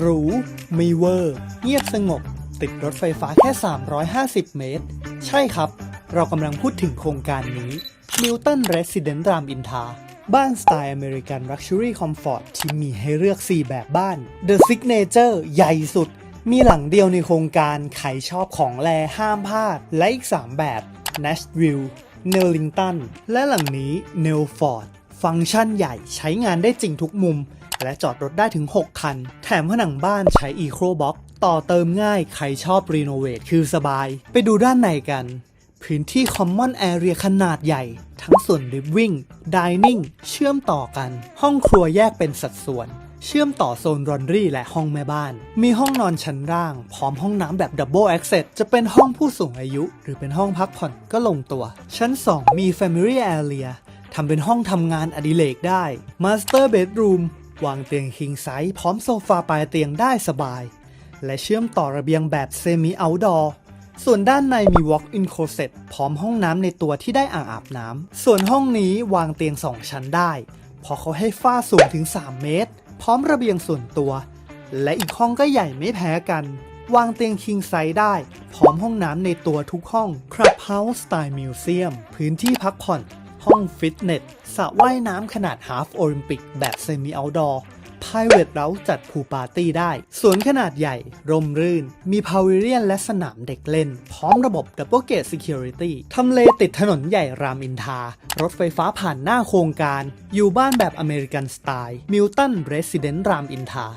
หรูม่เวอร์ เงียบสงบ ติดรถไฟฟ้าแค่ 350 เมตร ใช่ครับ เรากำลังพูดถึงโครงการนี้ Milton Residence รามอินทา บ้านสไตล์อเมริกัน Luxury Comfort ที่มีให้เลือก 4 แบบบ้าน The Signature ใหญ่สุด มีหลังเดียวในโครงการ ใครชอบของแลห้ามพลาด และอีก 3 แบบ Nashville Nellington และหลังนี้ Nelford ฟังก์ชันใหญ่ใช้งานได้จริงทุกมุม และจอดรถได้ถึง 6 คัน แถมผนังบ้านใช้ Eco Box ต่อเติมง่ายใครชอบรีโนเวทคือสบาย ไปดูด้านในกัน พื้นที่ Common Area ขนาดใหญ่ ทั้งส่วน Living Dining เชื่อมต่อกัน ห้องครัวแยกเป็นสัดส่วน เชื่อมต่อโซนรอนรี่และห้องแม่บ้าน มีห้องนอนชั้นล่าง พร้อมห้องน้ำแบบ Double Access จะเป็นห้องผู้สูงอายุ หรือเป็นห้องพักผ่อนก็ลงตัว ชั้น 2 มี Family Area ทำเป็นห้องทำงานอดิเรกได้ Master Bedroom วางเตียง King Size พร้อมโซฟาปลายเตียงได้สบาย และเชื่อมต่อระเบียงแบบ Semi Outdoor ส่วนด้านในมี Walk-in Closet พร้อมห้องน้ำในตัวที่ได้อ่างอาบน้ำ ส่วนห้องนี้วางเตียง 2 ชั้นได้ เพราะเขาให้ฝ้าสูงถึง 3 เมตร พร้อมระเบียงส่วนตัว และอีกห้องก็ใหญ่ไม่แพ้กัน วางเตียง King Size ได้ พร้อมห้องน้ำในตัวทุกห้อง Clubhouse Style Museum พื้นที่พักผ่อน ห้องฟิตเนสสระว่ายน้ำขนาด Half Olympic แบบ Semi Outdoor Private เราจัดพูปาร์ตี้ได้ สวนขนาดใหญ่ ร่มรื่น มีพาวิเลียนและสนามเด็กเล่น พร้อมระบบ Double Gate Security ทำเลติดถนนใหญ่รามอินทรารถไฟฟ้าผ่านหน้าโครงการ อยู่บ้านแบบอเมริกันสไตล์ Milton Residence รามอินทรา